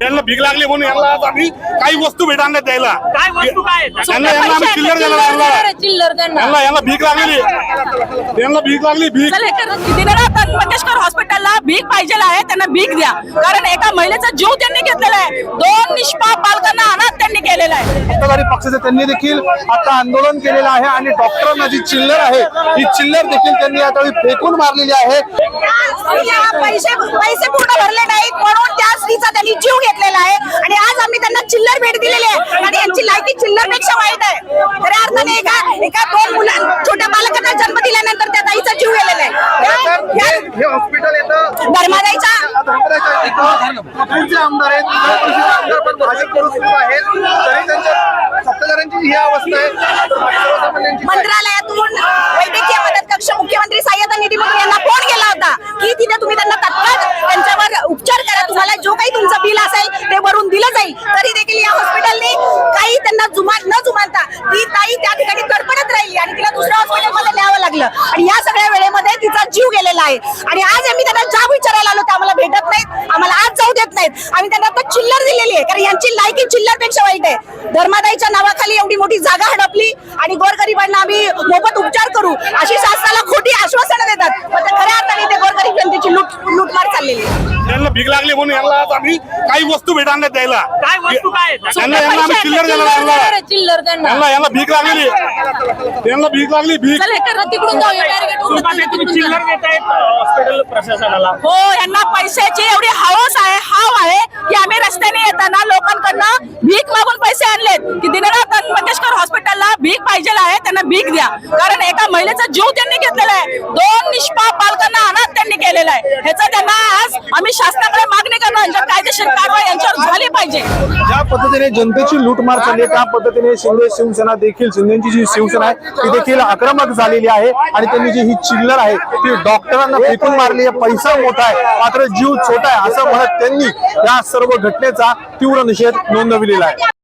यांना भीक लागली म्हणून यांना आज आम्ही काही वस्तू भेट आणण्यात द्यायला. काय वस्तू काय? आहेत? यांना यांना आम्ही चिल्लर दिला यांना चिल्लर त्यांना. यांना यांना भीक लागलेली. यांना भीक लागली भीक. चल हे मंगेशकर हॉस्पिटलला भीक पाहिजे आहे त्यांना भीक द्या. कारण एका महिलेचा जीव त्यांनी घेतलेला आहे. दोन निष्पाप बालकांना अनाथ त्यांनी केलेला आहे. सत्ताधारी पक्षाचे त्यांनी देखील आता आंदोलन केलेलं आहे आणि डॉक्टरांना जी चिल्लर आहे ही चिल्लर देखील त्यांनी आता फेकून मारलेली आहे. पैसे पैसे पूर्ण भरले नाहीत म्हणून स्त्रीचा त्यांनी जीव घेतलेला आहे. आणि आज आम्ही त्यांना चिल्लर भेट दिलेली आहे. आणि यांची लायकी चिल्लरपेक्षा वाईट आहे. खऱ्या अर्थाने एका एका दोन मुलां छोट्या बालकांना जन्म दिल्यानंतर त्या ताईचा जीव गेलेला आहे. हॉस्पिटल येतं. धर्मादाईचा आमदार आहेत. विधान काही त्यांना जुमान न जुमानता ती ताई त्या ठिकाणी कडपडत राहिली आणि तिला दुसऱ्या हॉस्पिटलमध्ये न्यावं लागलं. आणि या सगळ्या वेळेमध्ये तिचा जीव गेलेला आहे. आणि आज आम्ही त्यांना जाब विचारायला आलो ते आम्हाला भेटत नाहीत. आम्हाला आज जाऊ देत नाहीत. आम्ही त्यांना आता चिल्लर दिलेली आहे. कारण यांची लायकी चिल्लरपेक्षा वाईट आहे. धर्मादाईच्या नावाखाली एवढी मोठी जागा हडपली आणि गोरगरिबांना आम्ही मोफत उपचार करू अशी शासनाला खोटी आश्वासनं देतात पण ते खऱ्या अर्थाने ते गोरगरीब जनतेची लूट लूटमार चाललेली आहे यांना भीक लागली म्हणून यांना आज आम्ही काही वस्तू भेट आणण्यात द्यायला. काय वस्तू काय? यांना यांना आम्ही चिल्लर दिला यांना. चिल्लर त्यांना. यांना यांना भीक लागलेली यांना भीक लागली भीक चल कर. तिकडून जाऊया. direct उतरून सुरुवातीला तुम्ही तिकडून चिल्लर जा. देतायत हॉस्पिटल प्रशासनाला. हो यांना पैशाची एवढी हवस आहे हाव आहे की आम्ही रस्त्याने येताना लोकांकडनं भीक मागून पैसे आणलेत की दिनानाथ मंगेशकर हॉस्पिटलला भीक पाहिजे आहे त्यांना भीक द्या. कारण एका महिलेचा जीव त्यांनी घेतलेला आहे. दोन निष्पाप बालकांना अनाथ त्यांनी केलेला आहे. ह्याचा त्यांना आज आम्ही शासनाकडे मागणी करणार यांच्यावर कायदेशीर कारवाई यांच्यावर झाली पाहिजे. ज्या पद्धतीने जनतेची लूटमार चालली त्या पद्धतीने शिंदे शिवसेना देखील शिंदेची जी शिवसेना आहे ती देखील आक्रमक झालेली आहे. आणि त्यांनी जी ही चिल्लर आहे ती डॉक्टरांना फेकून मारली आहे. पैसा मोठा आहे मात्र जीव छोटा आहे असं म्हणत त्यांनी या सर्व घटनेचा तीव्र निषेध नोंदविलेला आहे.